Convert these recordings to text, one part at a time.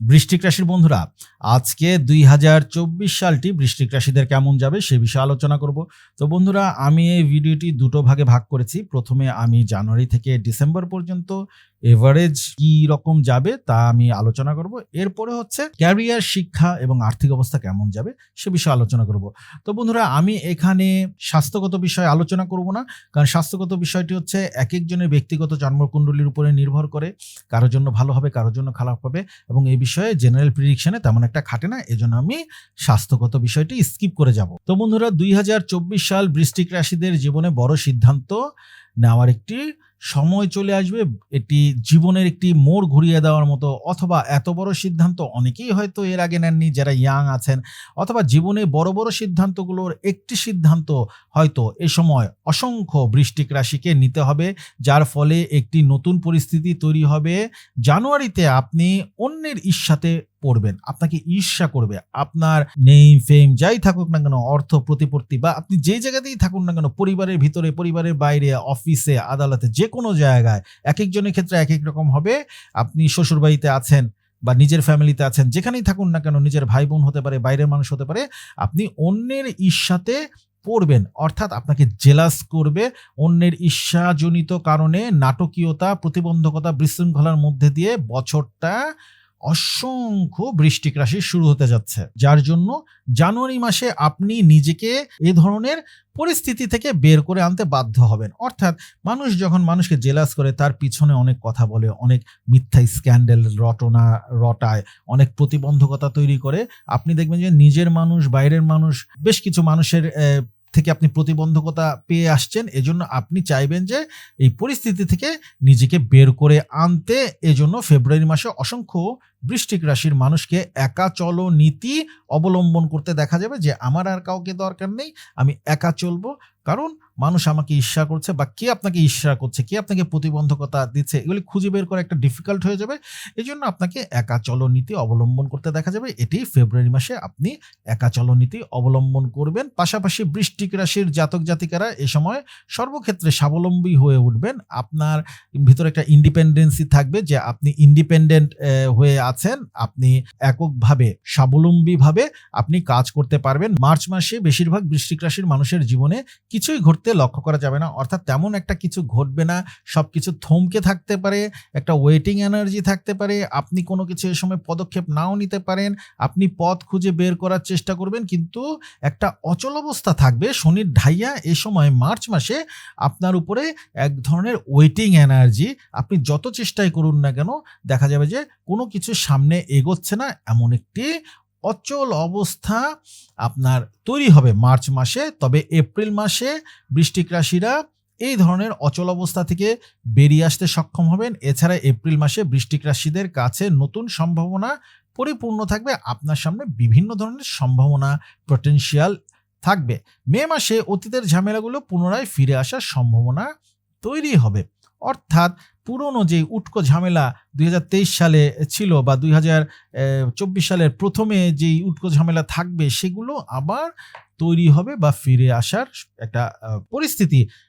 বৃষ্টিক রাশির বন্ধুরা, আজকে দুই হাজার চব্বিশ সালটি বৃষ্টিক রাশিদের কেমন যাবে সে বিষয়ে আলোচনা করব। তো বন্ধুরা, আমি এই ভিডিওটি দুটো ভাগে ভাগ করেছি। প্রথমে আমি জানুয়ারি থেকে ডিসেম্বর পর্যন্ত এভারেজ কি রকম যাবে তা আমি আলোচনা করব। এরপরে হচ্ছে ক্যারিয়ার শিক্ষা এবং আর্থিক অবস্থা কেমন যাবে সে বিষয়ে আলোচনা করব। তো বন্ধুরা, আমি এখানে স্বাস্থ্যগত বিষয়ে আলোচনা করব না, কারণ স্বাস্থ্যগত বিষয়টি হচ্ছে এক একজনের ব্যক্তিগত জন্মকুণ্ডলীর উপরে নির্ভর করে, কারোর জন্য ভালো হবে, কারোর জন্য খারাপ হবে এবং এই বিষয়ে জেনারেল প্রিডিকশনে তেমন একটা খাটে না, এজন্য আমি স্বাস্থ্যগত বিষয়টি স্কিপ করে যাব। তো বন্ধুরা, দুই হাজার চব্বিশ সাল বৃষ্টিক রাশিদের জীবনে বড় সিদ্ধান্ত নেওয়ার একটি সময় চলে আসবে, এটি জীবনের একটি মোড় ঘুরিয়ে দেওয়ার মতো, অথবা এত বড় সিদ্ধান্ত অনেকেই হয়তো এর আগে নেননি যারা ইয়াং আছেন, অথবা জীবনে বড় বড় সিদ্ধান্তগুলোর একটি সিদ্ধান্ত হয়তো এ সময় অসংখ্য বৃষ্টিক রাশিকে নিতে হবে, যার ফলে একটি নতুন পরিস্থিতি তৈরি হবে। জানুয়ারিতে আপনি অন্যের ঈর্ষাতে পড়বেন, আপনাকে ঈর্ষা করবে, আপনার নেই ফেম যাই থাকুক না কেন, অর্থ, প্রতিপত্তি বা আপনি যে জায়গাতেই থাকুন না কেন, পরিবারের ভিতরে, পরিবারের বাইরে অফিসে আদালতে যে কোনো জায়গায় এক একজনের ক্ষেত্রে এক এক রকম হবে। আপনি শ্বশুরবাড়িতে আছেন বা নিজের ফ্যামিলিতে আছেন, যেখানেই থাকুন না কেন, নিজের ভাই বোন হতে পারে, বাইরের মানুষ হতে পারে, আপনি অন্যের ঈর্ষাতে পড়বেন, অর্থাৎ আপনাকে জেলাস করবে অন্যের ঈর্ষাজনিত কারণে নাটকীয়তা, প্রতিবন্ধকতা, বিশৃঙ্খলার মধ্যে দিয়ে বছরটা অসংখ্য বৃষ্টিক রাশি শুরু হতে যাচ্ছে। যার জন্য জানুয়ারি মাসে আপনি নিজেকে এ ধরনের পরিস্থিতি থেকে বের করে আনতে বাধ্য হবেন। অর্থাৎ মানুষ যখন মানুষকে জেলাস করে, তার পিছনে অনেক কথা বলে, অনেক মিথ্যা স্ক্যান্ডেল রটনা, রটায়, অনেক প্রতিবন্ধকতা তৈরি করে, আপনি দেখবেন যে নিজের মানুষ, বাইরের মানুষ, বেশ কিছু মানুষের থেকে আপনি প্রতিবন্ধকতা পেয়ে আসছেন, এজন্য আপনি চাইবেন যে এই পরিস্থিতি থেকে নিজেকে বের করে আনতে। এজন্য ফেব্রুয়ারি মাসে অসংখ্য বৃষ্টিক রাশির মানুষকে একা চলো নীতি অবলম্বন করতে দেখা যাবে যে, আমার আর কাউকে দরকার নেই, আমি একা চলবো। কারণ মানুষ আমাকে ঈর্ষা করছে বা কে আপনাকে ঈর্ষা করছে, কে আপনাকে প্রতিবন্ধকতা দিচ্ছে, এগুলি খুঁজে বের করা একটা ডিফিকাল্ট হয়ে যাবে। এই জন্য আপনাকে একা নীতি অবলম্বন করতে দেখা যাবে। এটি ফেব্রুয়ারি মাসে আপনি একা নীতি অবলম্বন করবেন। পাশাপাশি বৃষ্টিক রাশির জাতক জাতিকারা এ সময় সর্বক্ষেত্রে স্বাবলম্বী হয়ে উঠবেন। আপনার ভিতরে একটা ইন্ডিপেন্ডেন্সি থাকবে যে আপনি ইন্ডিপেন্ডেন্ট হয়ে আছেন। আপনি এককভাবে, স্বাবলম্বীভাবে আপনি কাজ করতে পারবেন। মার্চ মাসে বেশিরভাগ বৃষ্টিক রাশির মানুষের জীবনে কিছুই ঘটতে লক্ষ্য করা যাবে না। অর্থাৎ তেমন একটা কিছু ঘটবে না। সব কিছু থমকে থাকতে পারে, একটা ওয়েটিং এনার্জি থাকতে পারে। আপনি কোনো কিছু এ সময় পদক্ষেপ নাও নিতে পারেন। আপনি পথ খুঁজে বের করার চেষ্টা করবেন। কিন্তু একটা অচল অবস্থা থাকবে। শনির ঢাইয়া এ সময় মার্চ মাসে আপনার উপরে এক ধরনের ওয়েটিং এনার্জি আপনি যত চেষ্টাই করুন না কেন, দেখা যাবে যে কোনো কিছু সামনে এগোচ্ছে না। এমন একটি অচল অবস্থা আপনার তৈরি হবে মার্চ মাসে, তবে এপ্রিল মাসে বৃষ্টিক রাশিরা এই ধরনের অচল অবস্থা থেকে বেরিয়ে আসতে সক্ষম হবেন। এছাড়া এপ্রিল মাসে বৃষ্টিক রাশিদের কাছে নতুন সম্ভাবনা পরিপূর্ণ থাকবে। আপনার সামনে বিভিন্ন ধরনের সম্ভাবনা পটেনশিয়াল থাকবে। মে মাসে অতীতের ঝামেলাগুলো পুনরায় ফিরে আসার সম্ভাবনা তৈরি হবে। অর্থাৎ পুরনো যে উটকো ঝামেলা দুই হাজার তেইশ সালে ছিল বা দুই সালের প্রথমে যেই উটকো ঝামেলা থাকবে সেগুলো আবার তৈরি হবে বা ফিরে আসার একটা আহ,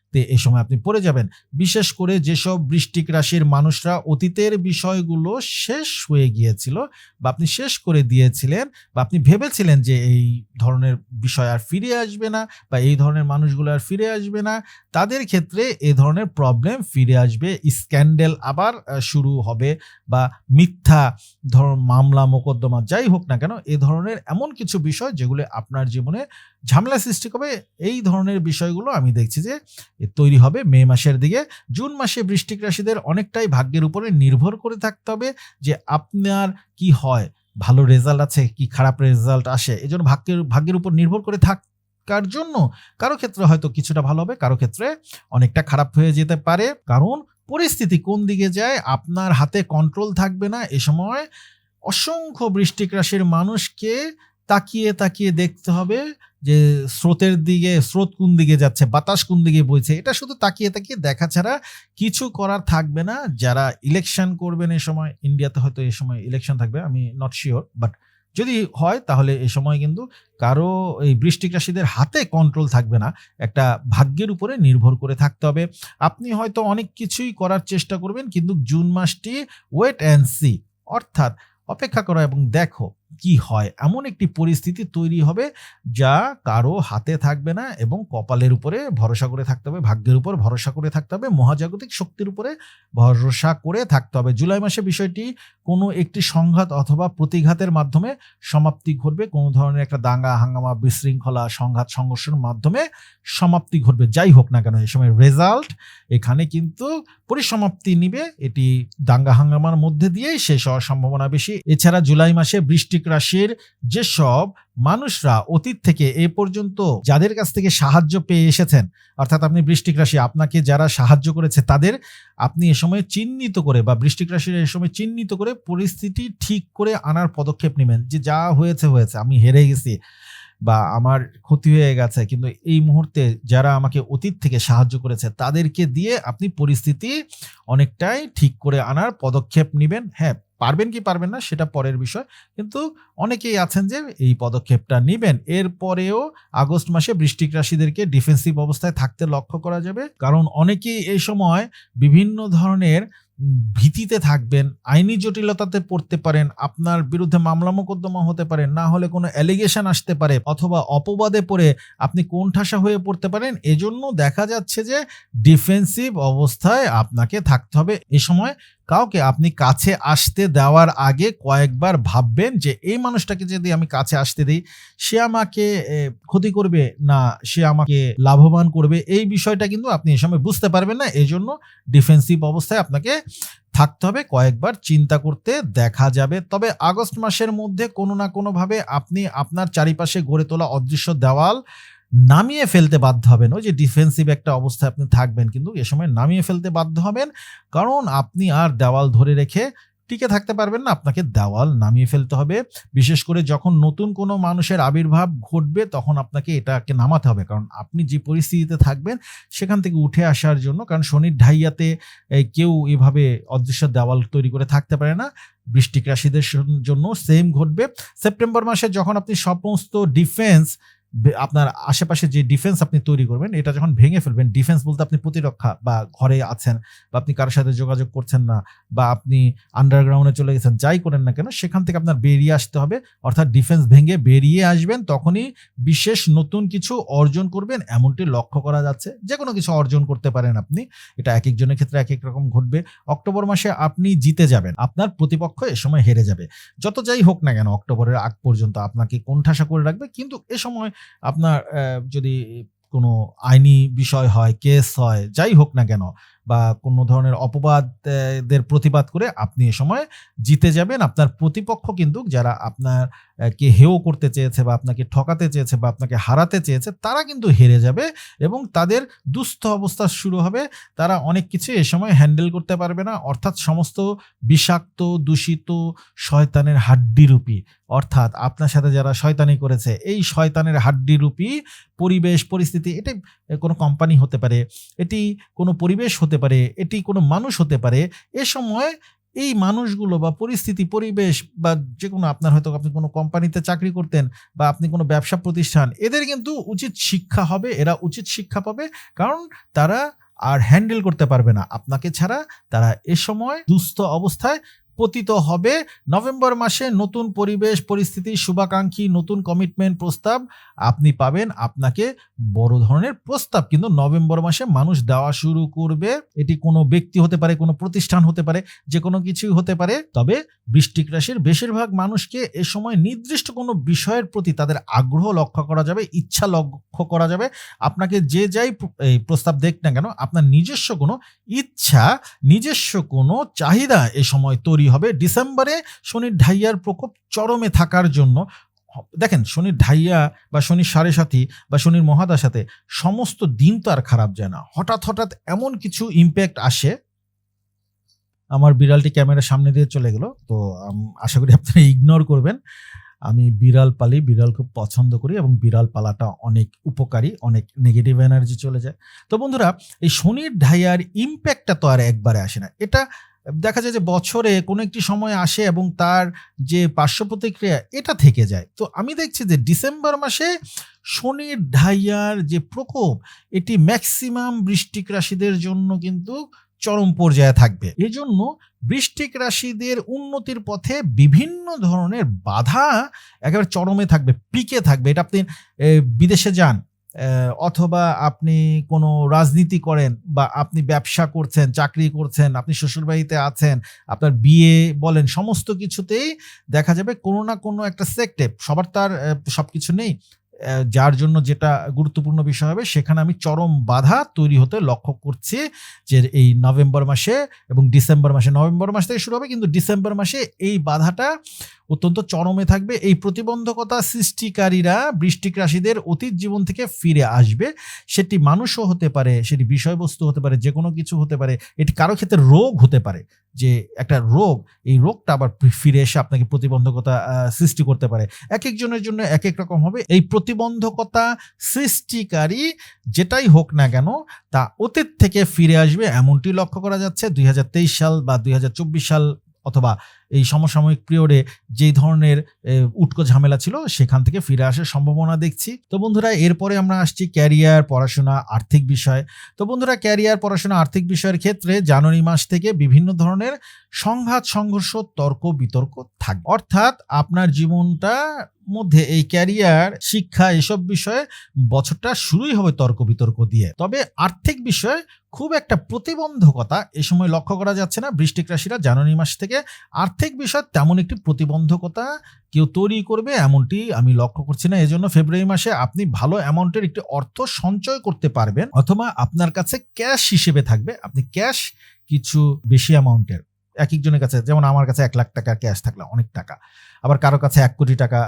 পরিস্থিতিতে এই সময় আপনি পড়ে যাবেন। বিশেষ করে যেসব বৃষ্টিক রাশির মানুষরা অতীতের বিষয়গুলো শেষ হয়ে গিয়েছিল বা আপনি শেষ করে দিয়েছিলেন বা আপনি ভেবেছিলেন যে এই ধরনের বিষয় আর ফিরে আসবে না বা এই ধরনের মানুষগুলো আর ফিরে আসবে না, তাদের ক্ষেত্রে এ ধরনের প্রবলেম ফিরে আসবে। স্ক্যান্ডেল আবার শুরু হবে বা মিথ্যা ধর মামলা, মোকদ্দমা যাই হোক না কেন, এ ধরনের এমন কিছু বিষয় যেগুলো আপনার জীবনে ঝামেলা সৃষ্টি করবে। এই ধরনের বিষয়গুলো আমি দেখছি যে এ তৈরি হবে। মে মাসের দিকে। জুন মাসে বৃষ্টিক রাশিদের অনেকটাই ভাগ্যের উপরে নির্ভর করে থাকতে হবে যে আপনার কি হয়, ভালো রেজাল্ট আছে, কি খারাপ রেজাল্ট আসে। এই জন্য ভাগ্যের ভাগ্যের উপর নির্ভর করে থাকার জন্য কারও ক্ষেত্রে হয়তো কিছুটা ভালো হবে, কারও ক্ষেত্রে অনেকটা খারাপ হয়ে যেতে পারে। কারণ পরিস্থিতি কোন দিকে যায়, আপনার হাতে কন্ট্রোল থাকবে না। এ সময় অসংখ্য বৃষ্টিক রাশির মানুষকে তাকিয়ে তাকিয়ে দেখতে হবে যে স্রোতের দিকে, স্রোত কোন দিকে যাচ্ছে, বাতাস কোন দিকে বইছে, এটা শুধু তাকিয়ে তাকিয়ে দেখা ছাড়া কিছু করার থাকবে না। যারা ইলেকশন করবেন এ সময় ইন্ডিয়াতে হয়তো এ সময় ইলেকশন থাকবে, আমি নট শিওর বাট যদি হয় তাহলে এই সময় কিন্তু কারও এই বৃষ্টিক রাশিদের হাতে কন্ট্রোল থাকবে না। একটা ভাগ্যের উপরে নির্ভর করে থাকতে হবে। আপনি হয়তো অনেক কিছুই করার চেষ্টা করবেন, কিন্তু জুন মাসটি ওয়েট অ্যান্ড সি অর্থাৎ অপেক্ষা করো এবং দেখো কি হয়? এমন একটি পরিস্থিতি তৈরি হবে যা কারও হাতে থাকবে না এবং কপালের উপরে ভরসা করে থাকতে হবে, ভাগ্যের উপর ভরসা করে থাকতে হবে, মহাজাগতিক শক্তির উপরে ভরসা করে থাকতে হবে। জুলাই মাসে বিষয়টি কোনো একটি সংঘাত অথবা প্রতিঘাতের মাধ্যমে সমাপ্তি ঘটবে। কোনো ধরনের একটা দাঙ্গা, হাঙ্গামা, বিশৃঙ্খলা, সংঘাত, সংঘর্ষের মাধ্যমে সমাপ্তি ঘটবে। যাই হোক না কেন, এই সময় রেজাল্ট এখানে কিন্তু পরিসমাপ্তি নিবে। এটি দাঙ্গা, হাঙ্গামার মধ্যে দিয়েই শেষ হওয়ার সম্ভাবনা বেশি। এছাড়া জুলাই মাসে বৃষ্টিক রাশির যেসব মানুষরা অতীত থেকে এ পর্যন্ত যাদের কাছ থেকে সাহায্য পেয়ে এসেছেন, অর্থাৎ আপনি বৃষ্টিক রাশি, আপনাকে যারা সাহায্য করেছে তাদের আপনি এ সময় চিহ্নিত করে বা বৃষ্টিক রাশির এ সময় চিহ্নিত করে পরিস্থিতি ঠিক করে আনার পদক্ষেপ নেবেন যে যা হয়েছে হয়েছে, আমি হেরে গেছি বা আমার ক্ষতি হয়ে গেছে। কিন্তু এই মুহূর্তে যারা আমাকে অতীত থেকে সাহায্য করেছে তাদেরকে দিয়ে আপনি পরিস্থিতি অনেকটাই ঠিক করে আনার পদক্ষেপ নেবেন। হ্যাঁ পারবেন কি পারবেন না সেটা পরের বিষয়। কিন্তু অনেকেই আছেন যে এই পদক্ষেপটা নেবেন। এরপরেও আগস্ট মাসে বৃষ্টিক রাশিদেরকে ডিফেন্সিভ অবস্থায় থাকতে লক্ষ্য করা যাবে। কারণ অনেকেই এই সময় বিভিন্ন ধরনের ভীতিতে থাকবেন, আইনি জটিলতাতে পড়তে পারেন, আপনার বিরুদ্ধে মামলা মোকদ্দমা হতে পারে, না হলে কোনো অ্যালিগেশন আসতে পারে অথবা অপবাদে পড়ে আপনি কোণঠাসা হয়ে পড়তে পারেন। এজন্য দেখা যাচ্ছে যে ডিফেন্সিভ অবস্থায় আপনাকে থাকতে হবে। এ সময় কাউকে আপনি কাছে আসতে দেওয়ার আগে কয়েকবার ভাববেন যে, এই মানুষটাকে যদি আমি কাছে আসতে দিই, সে আমাকে ক্ষতি করবে না, সে আমাকে লাভবান করবে? এই বিষয়টা কিন্তু আপনি এই সময় বুঝতে পারবেন না। এই জন্য ডিফেন্সিভ অবস্থায় আপনাকে থাকতে হবে, কয়েকবার চিন্তা করতে দেখা যাবে। তবে আগস্ট মাসের মধ্যে কোনো না কোনোভাবে আপনি আপনার চারিপাশে গড়ে তোলা অদৃশ্য দেওয়াল নামিয়ে ফেলতে বাধ্য হবেন। ওই যে ডিফেন্সিভ একটা অবস্থায় আপনি থাকবেন কিন্তু এ সময় নামিয়ে ফেলতে বাধ্য হবেন। কারণ আপনি আর দেওয়াল ধরে রেখে টিকে থাকতে পারবেন না, আপনাকে দেওয়াল নামিয়ে ফেলতে হবে। বিশেষ করে যখন নতুন কোনো মানুষের আবির্ভাব ঘটবে তখন আপনাকে এটাকে নামাতে হবে। কারণ আপনি যে পরিস্থিতিতে থাকবেন সেখান থেকে উঠে আসার জন্য, কারণ শনির ঢাইয়াতে কেউ এভাবে অদৃশ্য দেওয়াল তৈরি করে থাকতে পারে না। বৃষ্টিক রাশিদের জন্য সেম ঘটবে। সেপ্টেম্বর মাসে যখন আপনি সমস্ত ডিফেন্স আপনার আশেপাশে যে ডিফেন্স আপনি তৈরি করবেন, এটা যখন ভেঙে ফেলবেন ডিফেন্স বলতে আপনি প্রতিরক্ষা বা ঘরে আছেন বা আপনি কারোর সাথে যোগাযোগ করছেন না বা আপনি আন্ডারগ্রাউন্ডে চলে গেছেন, যাই করেন না কেন, সেখান থেকে আপনার বেরিয়ে আসতে হবে। অর্থাৎ ডিফেন্স ভেঙে বেরিয়ে আসবেন, তখনই বিশেষ নতুন কিছু অর্জন করবেন, এমনটি লক্ষ্য করা যাচ্ছে। যে কোনো কিছু অর্জন করতে পারেন আপনি। এটা এক একজনের ক্ষেত্রে এক এক রকম ঘটবে। অক্টোবর মাসে আপনি জিতে যাবেন, আপনার প্রতিপক্ষ এ সময় হেরে যাবে। যত যাই হোক না কেন, অক্টোবরের আগ পর্যন্ত আপনাকে কোণঠাসা করে রাখবে, কিন্তু এ সময় আপনার যদি কোনো আইনি বিষয় হয় কেস হয় যাই হোক না কেন বা কোনো ধরনের অপবাদদের প্রতিবাদ করে আপনি এ সময় জিতে যাবেন। আপনার প্রতিপক্ষ কিন্তু যারা আপনার কে হেও করতে চেয়েছে বা আপনাকে ঠকাতে চেয়েছে বা আপনাকে হারাতে চেয়েছে, তারা কিন্তু হেরে যাবে এবং তাদের দুস্থ অবস্থা শুরু হবে। তারা অনেক কিছু এ সময় হ্যান্ডেল করতে পারবে না। অর্থাৎ সমস্ত বিষাক্ত, দূষিত, শয়তানের হাড্ডিরূপী, অর্থাৎ আপনার সাথে যারা শয়তানি করেছে, এই শয়তানের হাড্ডিরূপী পরিবেশ, পরিস্থিতি, এটি কোনো কোম্পানি হতে পারে, এটি কোনো পরিবেশ হতে পারে, এটি কোনো মানুষ হতে পারে, এ সময় এই মানুষগুলো বা পরিস্থিতি, পরিবেশ বা যে কোনো আপনার হয়তো আপনি কোনো কোম্পানিতে চাকরি করতেন বা আপনি কোনো ব্যবসা প্রতিষ্ঠান, এদের কিন্তু উচিত শিক্ষা হবে, এরা উচিত শিক্ষা পাবে, কারণ তারা আর হ্যান্ডেল করতে পারবে না। আপনাকে ছাড়া তারা এ সময় দুস্থ অবস্থায় পতিত হবে। নভেম্বর মাসে নতুন পরিবেশ, পরিস্থিতি, শুভাকাঙ্ক্ষী, নতুন কমিটমেন্ট প্রস্তাব আপনি পাবেন। আপনাকে বড় ধরনের প্রস্তাব কিন্তু নভেম্বর মাসে মানুষ দেওয়া শুরু করবে। এটি কোনো ব্যক্তি হতে পারে, কোনো প্রতিষ্ঠান হতে পারে, যে কোনো কিছুই হতে পারে। তবে বৃষ্টিক রাশির বেশিরভাগ মানুষকে এ সময় নির্দিষ্ট কোনো বিষয়ের প্রতি তাদের আগ্রহ লক্ষ্য করা যাবে, ইচ্ছা লক্ষ্য করা যাবে। আপনাকে যে যাই এই প্রস্তাব দেখ না কেন, আপনার নিজস্ব কোনো ইচ্ছা, নিজস্ব কোনো চাহিদা এ সময় তৈরি হবে। ডিসেম্বরে শনির ঢাইয়ার প্রকোপ চরমে থাকার জন্য দেখেন, শনির ঢাইয়া বা শনির সাড়ে সাথী বা শনির মহাদশাতে সমস্ত দিন তো আর খারাপ যায় না। হঠাৎ হঠাৎ এমন কিছু ইম্প্যাক্ট আসে। আমার বিড়ালটি ক্যামেরার সামনে দিয়ে চলে গেল। তো আশা করি আপনারা ইগনোর করবেন। আমি বিড়াল পালি, বিড়াল খুব পছন্দ করি এবং বিড়াল পালাটা অনেক উপকারী, অনেক নেগেটিভ এনার্জি চলে যায়। তো বন্ধুরা, এই শনির ঢাইয়ার ইম্প্যাক্টটা তো আর একবারে আসে না। এটা দেখা যায় যে বছরে কোনো একটি সময় আসে এবং তার যে পার্শ্ব প্রতিক্রিয়া এটা থেকে যায়। তো আমি দেখছি যে ডিসেম্বর মাসে শনির ঢাইয়ার যে প্রকোপ, এটি ম্যাক্সিমাম বৃষ্টিক রাশিদের জন্য কিন্তু চরম পর্যায়ে থাকবে। এজন্য বৃষ্টিক রাশিদের উন্নতির পথে বিভিন্ন ধরনের বাধা একেবারে চরমে থাকবে, পিকে থাকবে। এটা আপনি বিদেশে যান অথবা আপনি কোনো রাজনীতি করেন বা আপনি ব্যবসা করছেন, চাকরি করছেন, আপনি শ্বশুরবাড়িতে আছেন, আপনার বিয়ে বলেন, সমস্ত কিছুতেই দেখা যাবে কোনো না কোনো একটা সেক্টে সবার তার সব কিছু নেই। যার জন্য যেটা গুরুত্বপূর্ণ বিষয় হবে, সেখানে আমি চরম বাধা তৈরি হতে লক্ষ্য করছি যে এই নভেম্বর মাসে এবং ডিসেম্বর মাসে, নভেম্বর মাস থেকে শুরু হবে, কিন্তু ডিসেম্বর মাসে এই বাধাটা অত্যন্ত চরমে থাকবে। এই প্রতিবন্ধকতা সৃষ্টিকারীরা বৃষ্টিক রাশিদের অতীত জীবন থেকে ফিরে আসবে। সেটি মানুষও হতে পারে, সেটি বিষয়বস্তু হতে পারে যে কোনো কিছু হতে পারে। এটি কারও ক্ষেত্রে রোগ হতে পারে, যে একটা রোগ, এই রোগটা আবার ফিরে এসে আপনাকে প্রতিবন্ধকতা সৃষ্টি করতে পারে। এক একজনের জন্য এক এক রকম হবে। এই প্রতিবন্ধকতা সৃষ্টিকারী যেটাই হোক না কেন, তা অতীত থেকে ফিরে আসবে। এমনটি লক্ষ্য করা যাচ্ছে। দুই হাজার তেইশ সাল বা দুই হাজার চব্বিশ সাল অথবা এই সমসাময়িক পিরিয়ডে যেই ধরনের উটকো ঝামেলা ছিল, সেখান থেকে ফিরে আসার সম্ভাবনা দেখছি। তো বন্ধুরা, এরপরে আমরা আসছি ক্যারিয়ার পড়াশোনা, আর্থিক বিষয়। তো বন্ধুরা ক্যারিয়ার পড়াশোনা, আর্থিক বিষয়ের ক্ষেত্রে জানুয়ারি মাস থেকে বিভিন্ন ধরনের সংঘাত, সংঘর্ষ, তর্ক, বিতর্ক থাকবে অর্থাৎ আপনার জীবনটা মধ্যে এই ক্যারিয়ার শিক্ষা এসব বিষয়ে বছরটা শুরুই হবে তর্ক, বিতর্ক দিয়ে। তবে আর্থিক বিষয়ে খুব একটা প্রতিবন্ধকতা এ সময় লক্ষ্য করা যাচ্ছে না। বৃষ্টিক রাশিরা জানুয়ারি মাস থেকে আর্থিক বিষয়, তেমন একটি প্রতিবন্ধকতা কেউ তৈরি করবে এমনটি আমি লক্ষ্য করছি না। এজন্য ফেব্রুয়ারি মাসে আপনি ভালো অ্যামাউন্টের একটি অর্থ সঞ্চয় করতে পারবেন, অথবা আপনার কাছে ক্যাশ হিসেবে থাকবে। আপনি ক্যাশ কিছু বেশি অ্যামাউন্টের। এক একজনের কাছে, যেমন আমার কাছে এক লাখ টাকা ক্যাশ থাকলে অনেক টাকা। আবার কারও কাছে এক কোটি টাকা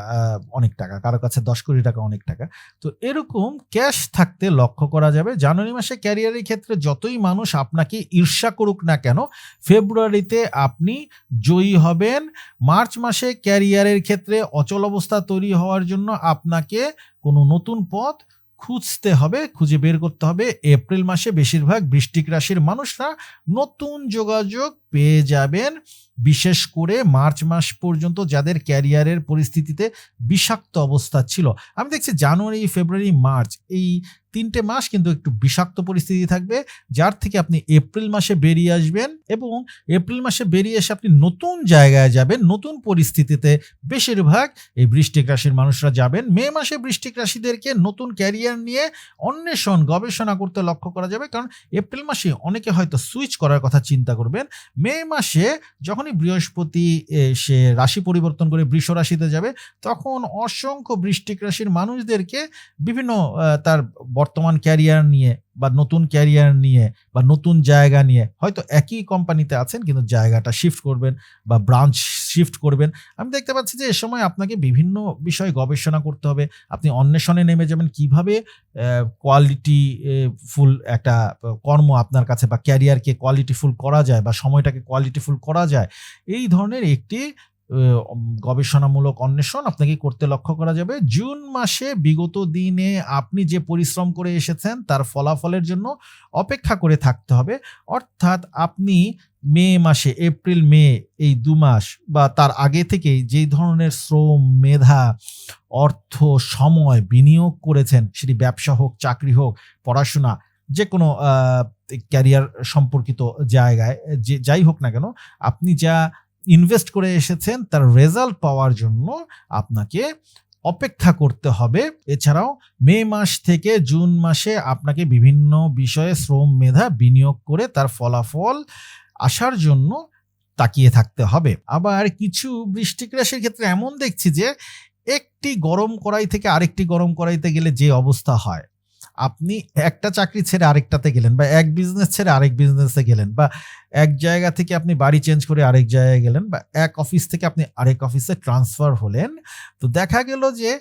অনেক টাকা। কারও কাছে দশ কোটি টাকা অনেক টাকা। তো এরকম ক্যাশ থাকতে লক্ষ্য করা যাবে। জানুয়ারি মাসে ক্যারিয়ারের ক্ষেত্রে যতই মানুষ আপনাকে ঈর্ষা করুক না কেন ফেব্রুয়ারিতে আপনি জয়ী হবেন। মার্চ মাসে ক্যারিয়ারের ক্ষেত্রে অচল অবস্থা তৈরি হওয়ার জন্য আপনাকে কোনো নতুন পথ খুঁজতে হবে, খুঁজে বের করতে হবে। এপ্রিল মাসে বেশিরভাগ বৃষ্টিক রাশির মানুষরা নতুন যোগাযোগ পেয়ে যাবেন। বিশেষ করে মার্চ মাস পর্যন্ত যাদের ক্যারিয়ারের পরিস্থিতিতে বিষাক্ত অবস্থা ছিল। আমি দেখছি জানুয়ারি, ফেব্রুয়ারি, মার্চ এই তিনটে মাস কিন্তু একটু বিষাক্ত পরিস্থিতি থাকবে, যার থেকে আপনি এপ্রিল মাসে বেরিয়ে আসবেন এবং এপ্রিল মাসে বেরিয়ে এসে আপনি নতুন জায়গায় যাবেন, নতুন পরিস্থিতিতে বেশিরভাগ এই বৃষ্টিক রাশির মানুষরা যাবেন। মে মাসে বৃষ্টিক রাশিদেরকে নতুন ক্যারিয়ার নিয়ে অন্বেষণ, গবেষণা করতে লক্ষ্য করা যাবে। কারণ এপ্রিল মাসে অনেকে হয়তো সুইচ করার কথা চিন্তা করবেন। মে মাসে যখনই বৃহস্পতি সে রাশি পরিবর্তন করে বৃষ রাশিতে যাবে, তখন অসংখ্য বৃষ্টিক রাশির মানুষদেরকে বিভিন্ন তার বর্তমান ক্যারিয়ার নিয়ে বা নতুন ক্যারিয়ার নিয়ে বা নতুন জায়গা নিয়ে, হয়তো একই কোম্পানিতে আছেন কিন্তু জায়গাটা শিফট করবেন বা ব্রাঞ্চ শিফট করবেন। আমি দেখতে পাচ্ছি যে এ সময় আপনাকে বিভিন্ন বিষয়ে গবেষণা করতে হবে। আপনি অন্বেষণে নেমে যাবেন। কীভাবে কোয়ালিটি ফুল একটা কর্ম আপনার কাছে বা ক্যারিয়ারকে কোয়ালিটিফুল করা যায় বা সময়টাকে কোয়ালিটিফুল করা যায়, এই ধরনের একটি গবেষণামূলক অন্বেষণ আপনাকে করতে লক্ষ্য করা যাবে। জুন মাসে বিগত দিনে আপনি যে পরিশ্রম করে এসেছেন, তার ফলাফলের জন্য অপেক্ষা করে থাকতে হবে। অর্থাৎ আপনি মে মাসে, এপ্রিল, মে এই দু মাস বা তার আগে থেকেই যেই ধরনের শ্রম, মেধা, অর্থ, সময় বিনিয়োগ করেছেন, সেটি ব্যবসা হোক, চাকরি হোক, পড়াশোনা যে কোনো ক্যারিয়ার সম্পর্কিত জায়গায়, যে যাই হোক না কেন, আপনি যা ইনভেস্ট করে এসেছেন, তার রেজাল্ট পাওয়ার জন্য আপনাকে অপেক্ষা করতে হবে। এছাড়াও মে মাস থেকে জুন মাসে আপনাকে বিভিন্ন বিষয়ে শ্রম মেধা বিনিয়োগ করে তার ফলাফল আসার জন্য তাকিয়ে থাকতে হবে। আবার কিছু বৃষ্টিক রাশির ক্ষেত্রে এমন দেখছি যে, একটি গরম কড়াই থেকে আরেকটি গরম কড়াইতে গেলে যে অবস্থা হয় আপনি একটা চাকরি ছেড়ে আরেকটাতে গেলেন বা এক বিজনেস ছেড়ে আরেক বিজনেসে গেলেন বা এক জায়গা থেকে আপনি বাড়ি চেঞ্জ করে আরেক জায়গায় গেলেন বা এক অফিস থেকে আপনি আরেক অফিসে ট্রান্সফার হলেন, তো দেখা গেল যে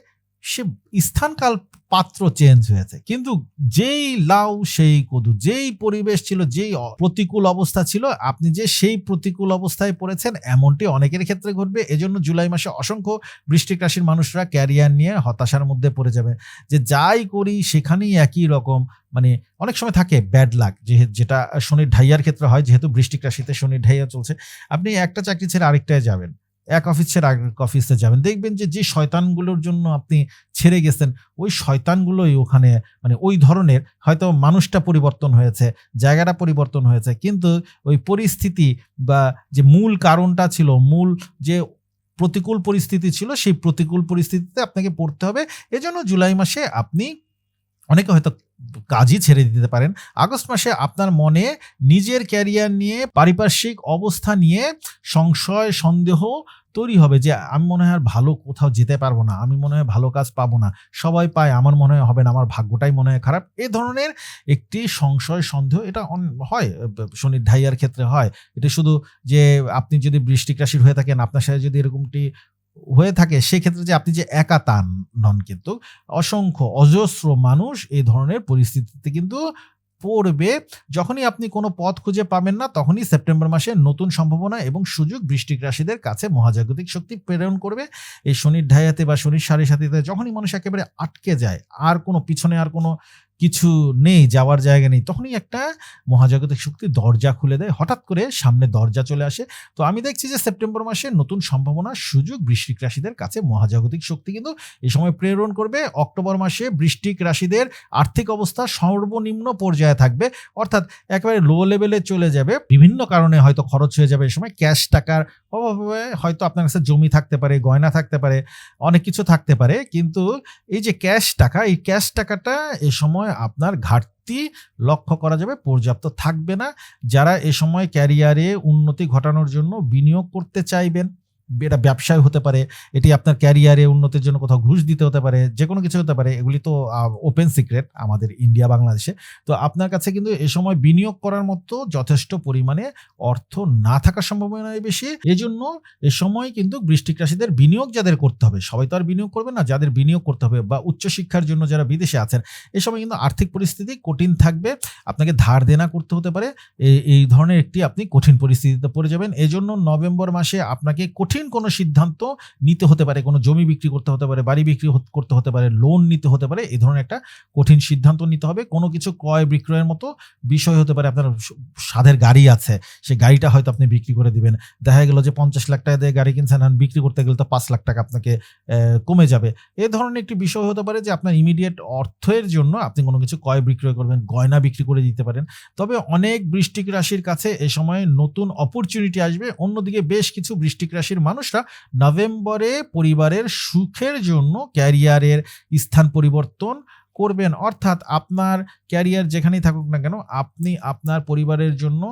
সে স্থানকাল পাত্র চেঞ্জ হয়েছে। কিন্তু যেই লাউ, সেই কদু, যেই পরিবেশ ছিল, যেই প্রতিকূল অবস্থা ছিল, আপনি যে সেই প্রতিকূল অবস্থায় পড়েছেন, এমনটি অনেকের ক্ষেত্রে ঘটবে। এজন্য জুলাই মাসে অসংখ্য বৃষ্টিক রাশির মানুষরা ক্যারিয়ার নিয়ে হতাশার মধ্যে পড়ে যাবে। যে যাই করি, সেখানেই একই রকম মানে অনেক সময় থাকে ব্যাড লাক যে যেটা শনির ঢাইয়ার ক্ষেত্রে হয়, যেহেতু বৃষ্টিক রাশিতে শনির ঢাইয়া চলছে। আপনি একটা চাকরি ছেড়ে আরেকটায় যাবেন। এক অফিস ছেড়ে আরেক অফিসে যাবেন। দেখবেন যে যে শয়তানগুলোর জন্য আপনি ছেড়ে গেছেন, ওই শয়তানগুলোই ওখানে মানে ওই ধরনের হয়তো মানুষটা পরিবর্তন হয়েছে, জায়গাটা পরিবর্তন হয়েছে, কিন্তু ওই পরিস্থিতি বা যে মূল কারণটা ছিল, মূল যে প্রতিকূল পরিস্থিতি ছিল, সেই প্রতিকূল পরিস্থিতিতে আপনাকে পড়তে হবে। এজন্য জুলাই মাসে আপনি অনেকে হয়তো কাজই ছেড়ে দিতে পারেন। আগস্ট মাসে আপনার মনে নিজের ক্যারিয়ার নিয়ে, পারিপার্শ্বিক অবস্থা নিয়ে সংশয়, সন্দেহ তৈরি হবে যে, আমি মনে হয় আর ভালো কোথাও যেতে পারব না, আমি মনে হয় ভালো কাজ পাবো না, সবাই পায়, আমার মনে হয় হবে না, আমার ভাগ্যটাই মনে হয় খারাপ। এ ধরনের একটি সংশয়, সন্দেহ এটা হয়, শনির ঢাইয়ার ক্ষেত্রে হয়। এটা শুধু যে, আপনি যদি বৃষ্টিক রাশির হয়ে থাকেন, আপনার সাথে যদি এরকমটি হয়ে থাকে, সেক্ষেত্রে যে আপনি যে একা তান নন কিন্তু, অসংখ্য অজস্র মানুষ এই ধরনের পরিস্থিতিতে কিন্তু পড়বে। যখনই আপনি কোনো পথ খুঁজে পাবেন না, তখনই সেপ্টেম্বর মাসে নতুন সম্ভাবনা এবং সুযোগ বৃষ্টিক রাশিদের কাছে মহাজাগতিক শক্তি প্রেরণ করবে। এই শনির ঢাইয়াতে বা শনির সাড়ে সাথীতে যখনই মানুষ একেবারে আটকে যায়, আর কোনো পিছনে আর কোনো কিছু নেই, যাওয়ার জায়গা নেই, তখনই একটা মহাজাগতিক শক্তি দরজা খুলে দেয়। হঠাৎ করে সামনে দরজা চলে আসে। তো আমি দেখছি যে সেপ্টেম্বর মাসে নতুন সম্ভাবনা সুযোগ বৃষ্টিক রাশিদের কাছে। মহাজাগতিক শক্তি কিন্তু এই সময় প্রেরণ করবে। অক্টোবর মাসে বৃষ্টিক রাশিদের আর্থিক অবস্থা সর্বনিম্ন পর্যায়ে থাকবে। অর্থাৎ একেবারে লো লেভেলে চলে যাবে। বিভিন্ন কারণে হয়তো খরচ হয়ে যাবে। এই সময় ক্যাশ টাকার অভাবে হয়তো আপনার কাছে জমি থাকতে পারে, গয়না থাকতে পারে, অনেক কিছু থাকতে পারে। কিন্তু এই যে ক্যাশ টাকা, এই ক্যাশ টাকাটা এ সময় আপনার ঘাটতি লক্ষ্য করা যাবে, পর্যাপ্ত থাকবে না। যারা এ সময় ক্যারিয়ারে উন্নতি ঘটানোর জন্য বিনিয়োগ করতে চাইবেন এটা ব্যবসায় হতে পারে, এটি আপনার ক্যারিয়ারে উন্নতির জন্য কোথাও ঘুষ দিতে হতে পারে যে কোনো কিছু হতে পারে, এগুলি তো ওপেন সিক্রেট আমাদের ইন্ডিয়া বাংলাদেশে তো আপনার কাছে কিন্তু এ সময় বিনিয়োগ করার মতো যথেষ্ট পরিমাণে অর্থ না থাকার সম্ভাবনাই বেশি। এজন্য এ সময় কিন্তু বৃষ্টিক রাশিদের বিনিয়োগ যাদের করতে হবে, সবাই তো আর বিনিয়োগ করবে না, যাদের বিনিয়োগ করতে হবে বা উচ্চশিক্ষার জন্য যারা বিদেশে আছেন, এ সময় কিন্তু আর্থিক পরিস্থিতি কঠিন থাকবে, আপনাকে ধার দেনা করতে হতে পারে এই- ধরনের একটি আপনি কঠিন পরিস্থিতিতে পড়ে যাবেন। এজন্য নভেম্বর মাসে আপনাকে কঠিন কোনো সিদ্ধান্ত নিতে হতে পারে, কোনো জমি বিক্রি করতে হতে পারে, বাড়ি বিক্রি করতে হতে পারে লোন নিতে হতে পারে, এই ধরনের একটা কঠিন সিদ্ধান্ত নিতে হবে। কোনো কিছু ক্রয় বিক্রয়ের মতো বিষয় হতে পারে, আপনার স- স্বাদের গাড়ি আছে, সেই গাড়িটা হয়তো আপনি বিক্রি করে দিবেন। দেখা গেল যে পঞ্চাশ লাখ টাকা দিয়ে গাড়ি কিনছেন আর বিক্রি করতে গেলে তো পাঁচ লাখ টাকা আপনাকে কমে যাবে। এ ধরনের একটি বিষয় হতে পারে যে আপনার ইমিডিয়েট অর্থের জন্য আপনি কোনো কিছু ক্রয় বিক্রয় করবেন, গয়না বিক্রি করে দিতে পারেন। তবে অনেক বৃষ্টিক রাশির কাছে এ সময় নতুন অপরচুনিটি আসবে, অন্যদিকে বেশ কিছু বৃষ্টিক রাশির মানুষরা নভেম্বরে পরিবারের সুখের জন্য ক্যারিয়ারের স্থান পরিবর্তন করবেন। অর্থাৎ আপনার ক্যারিয়ার যেখানেই থাকুক না কেন, আপনি আপনার পরিবারের জন্য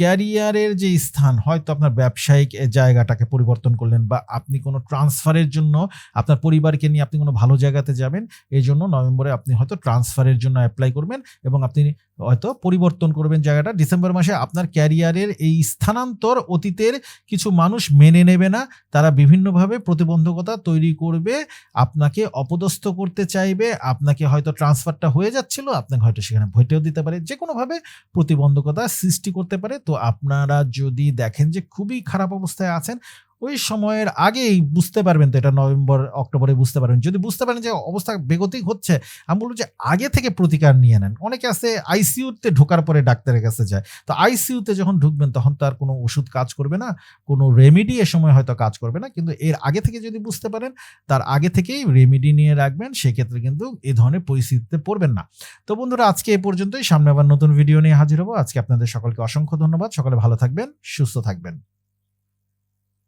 ক্যারিয়ারের যে স্থান, হয়তো আপনার ব্যবসায়িক জায়গাটাকে পরিবর্তন করলেন বা আপনি কোনো ট্রান্সফারের জন্য আপনার পরিবারকে নিয়ে আপনি কোনো ভালো জায়গাতে যাবেন, এই জন্য নভেম্বরে আপনি হয়তো ট্রান্সফারের জন্য অ্যাপ্লাই করবেন এবং আপনি হয়তো পরিবর্তন করবেন জায়গাটা। ডিসেম্বর মাসে আপনার ক্যারিয়ারের এই স্থানান্তর অতীতের কিছু মানুষ মেনে নেবে না, তারা বিভিন্নভাবে প্রতিবন্ধকতা তৈরি করবে, আপনাকে অপদস্থ করতে চাইবে, আপনাকে হয়তো ট্রান্সফারটা হয়ে যাচ্ছিল, আপনাকে হয়তো সেখানে ভেটেও দিতে পারে যে কোনোভাবে প্রতিবন্ধকতা সৃষ্টি করতে পারে। তো আপনারা যদি দেখেন যে খুবই খারাপ অবস্থায় আছেন ওই সময়ের আগেই বুঝতে পারবেন তো এটা নভেম্বর, অক্টোবরে বুঝতে পারবেন। যদি বুঝতে পারেন যে অবস্থা বেগতিক হচ্ছে, আমি বলব যে আগে থেকে প্রতিকার নিয়ে নেন। অনেকে আছে আইসিইউতে ঢোকার পরে ডাক্তারের কাছে যায়। তো আইসিইউতে যখন ঢুকবেন, তখন তো আর কোনো ওষুধ কাজ করবে না, কোনো রেমেডি এ সময় হয়তো কাজ করবে না। কিন্তু এর আগে থেকে যদি বুঝতে পারেন, তার আগে থেকেই রেমেডি নিয়ে রাখবেন, সেক্ষেত্রে কিন্তু এ ধরনের পরিস্থিতিতে পড়বেন না। তো বন্ধুরা, আজকে এ পর্যন্তই। সামনে আবার নতুন ভিডিও নিয়ে হাজির হব। আজকে আপনাদের সকলকে অসংখ্য ধন্যবাদ। সকলে ভালো থাকবেন, সুস্থ থাকবেন।